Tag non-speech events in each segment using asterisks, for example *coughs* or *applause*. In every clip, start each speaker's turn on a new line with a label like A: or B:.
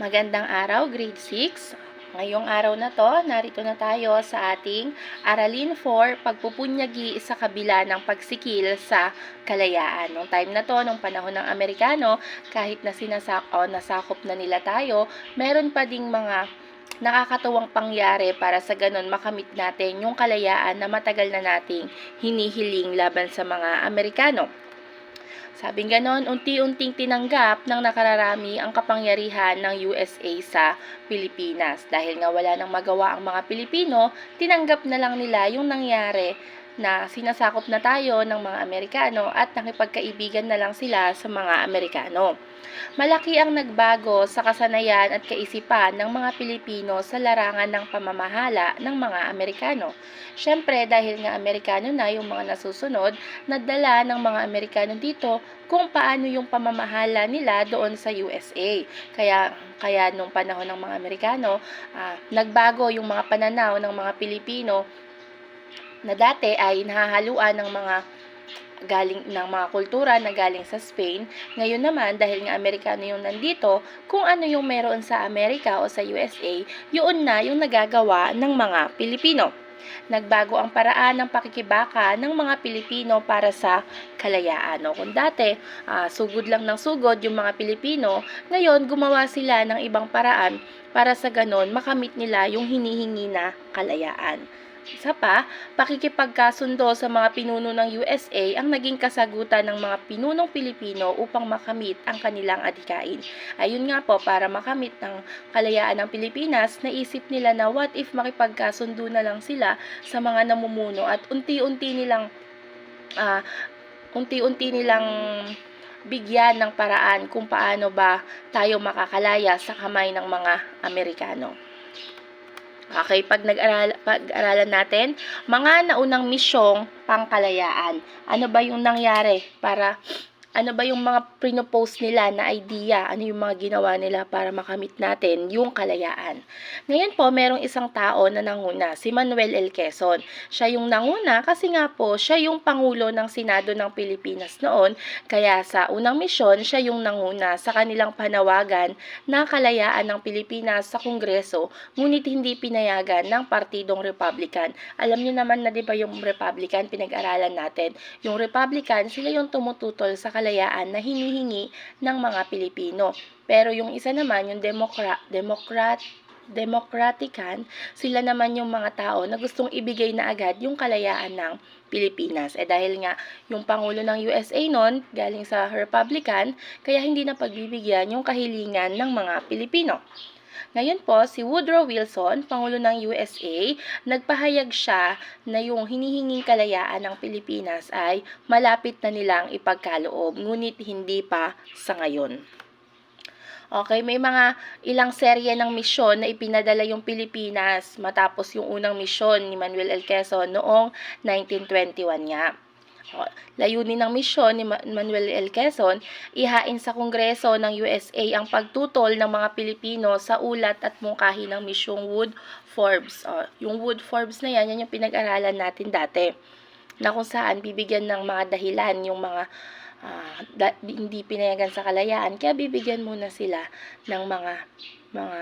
A: Magandang araw, grade 6. Ngayong araw na to, narito na tayo sa ating Aralin 4, Pagpupunyagi sa kabila ng pagsikil sa kalayaan. Nung time na to, nung panahon ng Amerikano, kahit na sinasak o nasakop na nila tayo, meron pa ding mga nakakatuwang pangyari para sa ganun makamit natin yung kalayaan na matagal na nating hinihiling laban sa mga Amerikano. Sabing ganon, unti-unting tinanggap ng nakararami ang kapangyarihan ng USA sa Pilipinas. Dahil nga wala nang magawa ang mga Pilipino, tinanggap na lang nila yung nangyari na sinasakop na tayo ng mga Amerikano at nakipagkaibigan na lang sila sa mga Amerikano. Malaki ang nagbago sa kasanayan at kaisipan ng mga Pilipino sa larangan ng pamamahala ng mga Amerikano. Siyempre, dahil nga Amerikano na yung mga nasusunod, nadala ng mga Amerikano dito kung paano yung pamamahala nila doon sa USA. Kaya, kaya nung panahon ng mga Amerikano, ah, nagbago yung mga pananaw ng mga Pilipino na dati ay nahahaluan ng mga galing ng mga kultura na galing sa Spain. Ngayon naman, dahil nga Amerikano yung nandito, kung ano yung meron sa Amerika o sa USA, yun na yung nagagawa ng mga Pilipino. Nagbago ang paraan ng pakikibaka ng mga Pilipino para sa kalayaan. No? Kung dati, ah, sugod lang ng sugod yung mga Pilipino, ngayon gumawa sila ng ibang paraan para sa ganon makamit nila yung hinihingi na kalayaan. Isa pa, pakikipagkasundo sa mga pinuno ng USA ang naging kasagutan ng mga pinunong Pilipino upang makamit ang kanilang adhikain. Ayun nga po, para makamit ng kalayaan ng Pilipinas, naisip nila na what if makipagkasundo na lang sila sa mga namumuno at unti-unti nilang ah, unti-unti nilang bigyan ng paraan kung paano ba tayo makakalaya sa kamay ng mga Amerikano. Okay, pag nag-aral, pag-aralan natin, mga naunang misyong pangkalayaan. Ano ba yung nangyari para ano ba yung mga pinopose nila na idea, ano yung mga ginawa nila para makamit natin yung kalayaan. Ngayon po, merong isang tao na nanguna, si Manuel L. Quezon. Siya yung nanguna kasi nga po, siya yung Pangulo ng Senado ng Pilipinas noon, kaya sa unang misyon, siya yung nanguna sa kanilang panawagan ng kalayaan ng Pilipinas sa Kongreso, ngunit hindi pinayagan ng Partidong Republican. Alam niyo naman na di ba yung Republican, pinag-aralan natin, yung Republican, sila yung tumututol sa kalayaan na hinihingi ng mga Pilipino. Pero yung isa naman, yung Democrat, Democrat, Democratican, sila naman yung mga tao na gustong ibigay na agad yung kalayaan ng Pilipinas. Eh dahil nga yung Pangulo ng USA noon, galing sa Republican, kaya hindi na pagbibigyan yung kahilingan ng mga Pilipino. Ngayon po, si Woodrow Wilson, Pangulo ng USA, nagpahayag siya na yung hinihinging kalayaan ng Pilipinas ay malapit na nilang ipagkaloob, ngunit hindi pa sa ngayon. Okay, may mga ilang serye ng misyon na ipinadala yung Pilipinas matapos yung unang misyon ni Manuel L. Quezon noong 1921 nga. Layunin ng misyon ni Ma- Manuel L. Quezon, ihain sa Kongreso ng USA ang pagtutol ng mga Pilipino sa ulat at mungkahi ng misyong Wood Forbes. O, yung Wood Forbes na yan, yan yung pinag-aralan natin dati na kung saan bibigyan ng mga dahilan yung mga ah, da- hindi pinayagan sa kalayaan kaya bibigyan muna sila ng mga mga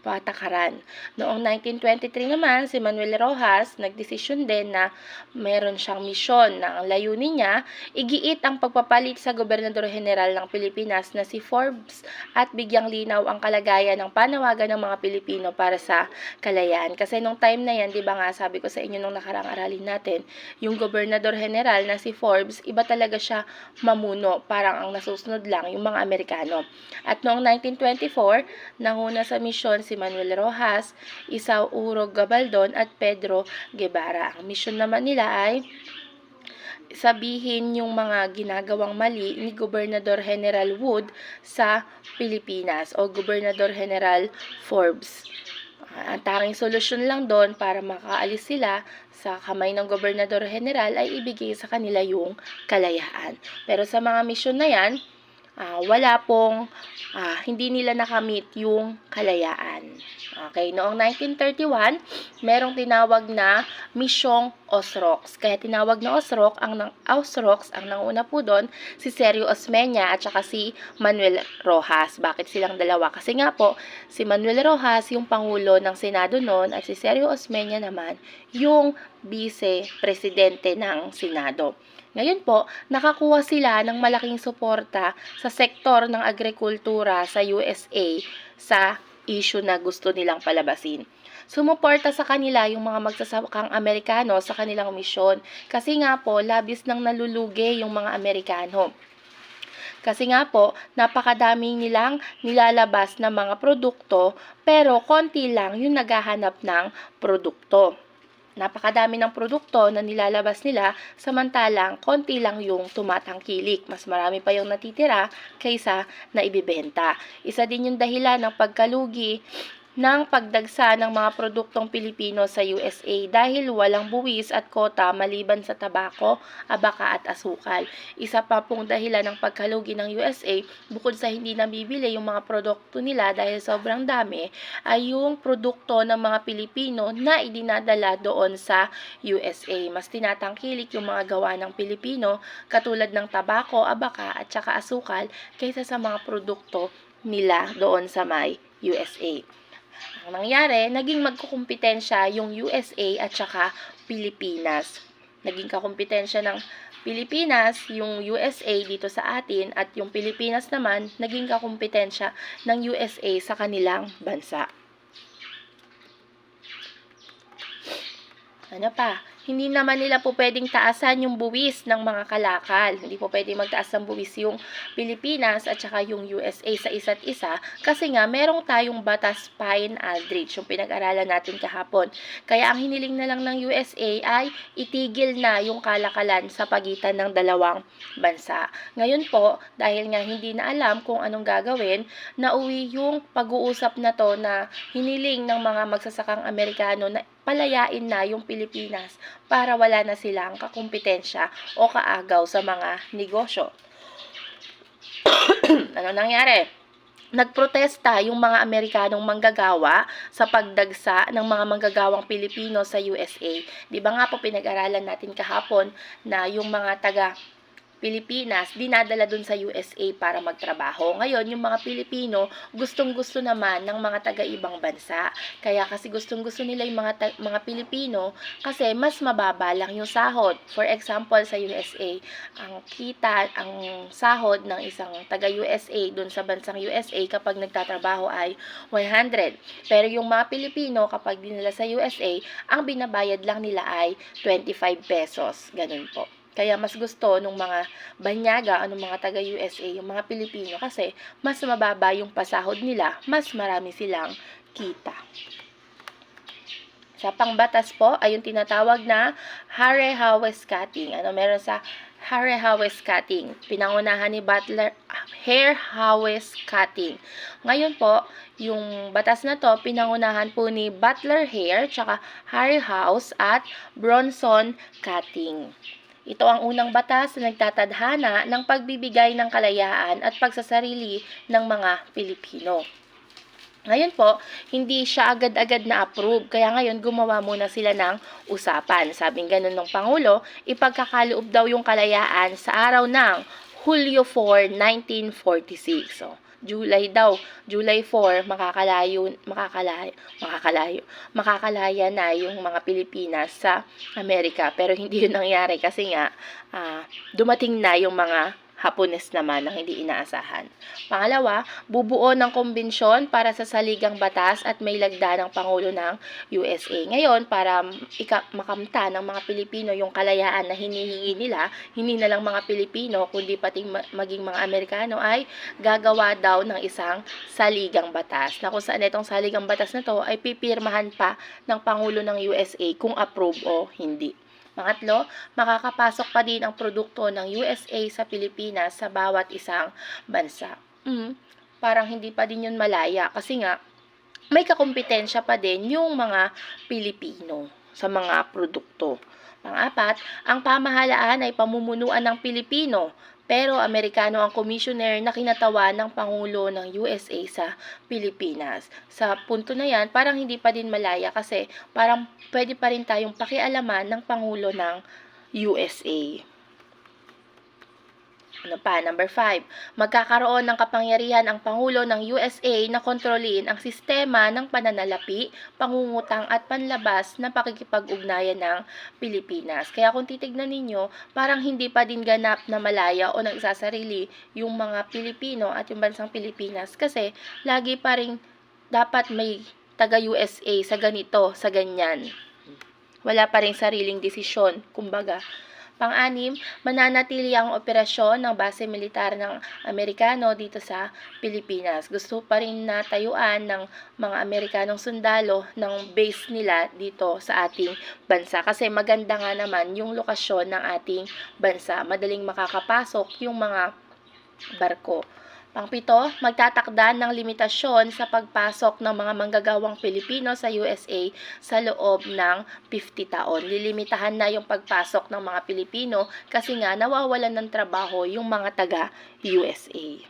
A: patakaran. Noong 1923 naman, si Manuel Rojas nagdesisyon din na meron siyang misyon na ang layunin niya, igiit ang pagpapalit sa Gobernador General ng Pilipinas na si Forbes at bigyang linaw ang kalagayan ng panawagan ng mga Pilipino para sa kalayaan. Kasi nung time na yan, di ba nga sabi ko sa inyo nung nakarang aralin natin, yung Gobernador General na si Forbes, iba talaga siya mamuno, parang ang nasusunod lang yung mga Amerikano. At noong 1924, nanguna sa misyon si Manuel Rojas, Isaw Uro Gabaldon at Pedro Guevara. Ang misyon naman nila ay sabihin yung mga ginagawang mali ni Gobernador General Wood sa Pilipinas o Gobernador General Forbes. Ang tanging solusyon lang doon para makaalis sila sa kamay ng Gobernador General ay ibigay sa kanila yung kalayaan. Pero sa mga misyon na yan, ah, wala pong ah, hindi nila nakamit yung kalayaan. Okay, noong 1931, merong tinawag na Misyong Osrox. Kaya tinawag na Osrox ang nang Osrox ang nanguna po doon si Sergio Osmeña at saka si Manuel Rojas. Bakit silang dalawa? Kasi nga po, si Manuel Rojas yung pangulo ng Senado noon at si Sergio Osmeña naman yung vice-presidente ng Senado. Ngayon po, nakakuha sila ng malaking suporta sa sektor ng agrikultura sa USA sa issue na gusto nilang palabasin. Sumuporta sa kanila yung mga magsasakang Amerikano sa kanilang misyon kasi nga po labis nang nalulugi yung mga Amerikano. Kasi nga po, napakadami nilang nilalabas na mga produkto pero konti lang yung naghahanap ng produkto. Napakadami ng produkto na nilalabas nila samantalang konti lang yung tumatangkilik. Mas marami pa yung natitira kaysa na ibibenta. Isa din yung dahilan ng pagkalugi ng pagdagsa ng mga produktong Pilipino sa USA dahil walang buwis at kota maliban sa tabako, abaka at asukal. Isa pa pong dahilan ng pagkalugi ng USA bukod sa hindi nabibili yung mga produkto nila dahil sobrang dami ay yung produkto ng mga Pilipino na idinadala doon sa USA. Mas tinatangkilik yung mga gawa ng Pilipino katulad ng tabako, abaka at saka asukal kaysa sa mga produkto nila doon sa may USA. Ang nangyari, naging magkukumpetensya yung USA at saka Pilipinas. Naging kakumpetensya ng Pilipinas, yung USA dito sa atin, at yung Pilipinas naman, naging kakumpetensya ng USA sa kanilang bansa. Ano pa? Hindi naman nila po pwedeng taasan yung buwis ng mga kalakal. Hindi po pwedeng magtaas ng buwis yung Pilipinas at saka yung USA sa isa't isa kasi nga merong tayong batas Pine-Aldrich yung pinag-aralan natin kahapon. Kaya ang hiniling na lang ng USA ay itigil na yung kalakalan sa pagitan ng dalawang bansa. Ngayon po, dahil nga hindi na alam kung anong gagawin, nauwi yung pag-uusap na to na hiniling ng mga magsasakang Amerikano na palayain na yung Pilipinas para wala na silang kakumpetensya o kaagaw sa mga negosyo. *coughs* ano nangyari? Nagprotesta yung mga Amerikanong manggagawa sa pagdagsa ng mga manggagawang Pilipino sa USA. Di ba nga po pinag-aralan natin kahapon na yung mga taga Pilipinas, dinadala dun sa USA para magtrabaho. Ngayon, yung mga Pilipino, gustong-gusto naman ng mga taga-ibang bansa. Kaya kasi gustong-gusto nila yung mga, mga Pilipino kasi mas mababa lang yung sahod. For example, sa USA, ang kita, ang sahod ng isang taga-USA dun sa bansang USA kapag nagtatrabaho ay 100. Pero yung mga Pilipino, kapag dinala sa USA, ang binabayad lang nila ay 25 pesos. Ganun po. Kaya mas gusto nung mga banyaga o nung mga taga-USA, yung mga Pilipino kasi mas mababa yung pasahod nila, mas marami silang kita. Sa pangbatas po ay yung tinatawag na Harry-Hawes cutting. Ano meron sa Harry-Hawes cutting? Pinangunahan ni Butler Hair Hawes cutting. Ngayon po, yung batas na to, pinangunahan po ni Butler Hair, tsaka Harry House at Bronson cutting. Ito ang unang batas na nagtatadhana ng pagbibigay ng kalayaan at pagsasarili ng mga Pilipino. Ngayon po, hindi siya agad-agad na-approve. Kaya ngayon, gumawa muna sila ng usapan. Sabing ganun ng Pangulo, ipagkakaloob daw yung kalayaan sa araw ng Hulyo 4, 1946. So, July daw, July 4, makakalayo, makakalayo, makakalayo, makakalaya na yung mga Pilipinas sa Amerika. Pero hindi yun nangyari kasi nga, ah, dumating na yung mga Hapones naman na hindi inaasahan. Pangalawa, bubuo ng kumbensyon para sa saligang batas at may lagda ng Pangulo ng USA. Ngayon, para makamta ng mga Pilipino yung kalayaan na hinihingi nila, hindi na lang mga Pilipino, kundi pati ma- maging mga Amerikano ay gagawa daw ng isang saligang batas. Na kung saan itong saligang batas na to ay pipirmahan pa ng Pangulo ng USA kung approve o hindi. Pangatlo, makakapasok pa din ang produkto ng USA sa Pilipinas sa bawat isang bansa. Mm, parang hindi pa din yun malaya kasi nga may kakumpetensya pa din yung mga Pilipino sa mga produkto. Pang-apat, ang pamahalaan ay pamumunuan ng Pilipino Pero Amerikano ang commissioner na kinatawan ng Pangulo ng USA sa Pilipinas. Sa punto na yan, parang hindi pa din malaya kasi parang pwede pa rin tayong pakialaman ng Pangulo ng USA. Ano pa? Number 5. Magkakaroon ng kapangyarihan ang Pangulo ng USA na kontrolin ang sistema ng pananalapi, pangungutang at panlabas na pakikipag-ugnayan ng Pilipinas. Kaya kung titignan ninyo, parang hindi pa din ganap na malaya o nagsasarili yung mga Pilipino at yung bansang Pilipinas kasi lagi pa rin dapat may taga-USA sa ganito, sa ganyan. Wala pa rin sariling desisyon, kumbaga. Pang-anim, mananatili ang operasyon ng base militar ng Amerikano dito sa Pilipinas. Gusto pa rin na tayuan ng mga Amerikanong sundalo ng base nila dito sa ating bansa. Kasi maganda nga naman yung lokasyon ng ating bansa. Madaling makakapasok yung mga barko. Pangpito, magtatakda ng limitasyon sa pagpasok ng mga manggagawang Pilipino sa USA sa loob ng 50 taon. Lilimitahan na yung pagpasok ng mga Pilipino kasi nga nawawalan ng trabaho yung mga taga-USA.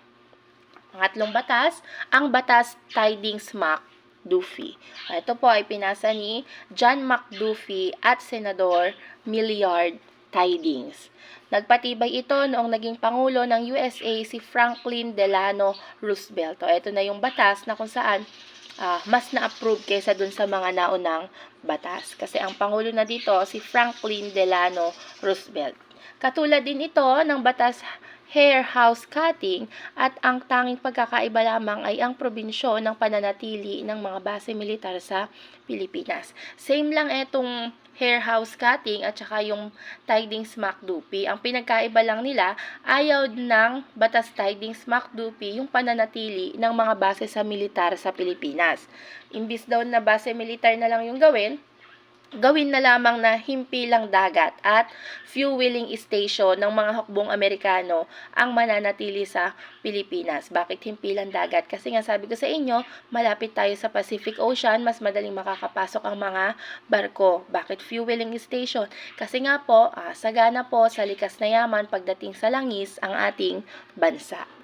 A: Pangatlong batas, ang Batas Tidings Mac Duffy. Ito po ay pinasa ni John McDuffie at Senador Milliard Tidings. Nagpatibay ito noong naging Pangulo ng USA si Franklin Delano Roosevelt. O, ito na yung batas na kung saan ah, mas na-approve kaysa dun sa mga naunang batas. Kasi ang Pangulo na dito si Franklin Delano Roosevelt. Katulad din ito ng batas hair house cutting at ang tanging pagkakaiba lamang ay ang probinsyo ng pananatili ng mga base militar sa Pilipinas. Same lang etong hair house cutting at saka yung tidings MacDupi. Ang pinagkaiba lang nila, ayaw ng batas tidings MacDupi yung pananatili ng mga base sa militar sa Pilipinas. Imbis daw na base militar na lang yung gawin, gawin na lamang na himpilang dagat at fueling station ng mga hukbong Amerikano ang mananatili sa Pilipinas. Bakit himpilang dagat? Kasi nga sabi ko sa inyo, malapit tayo sa Pacific Ocean, mas madaling makakapasok ang mga barko. Bakit fueling station? Kasi nga po, ah, sagana po sa likas na yaman pagdating sa langis ang ating bansa.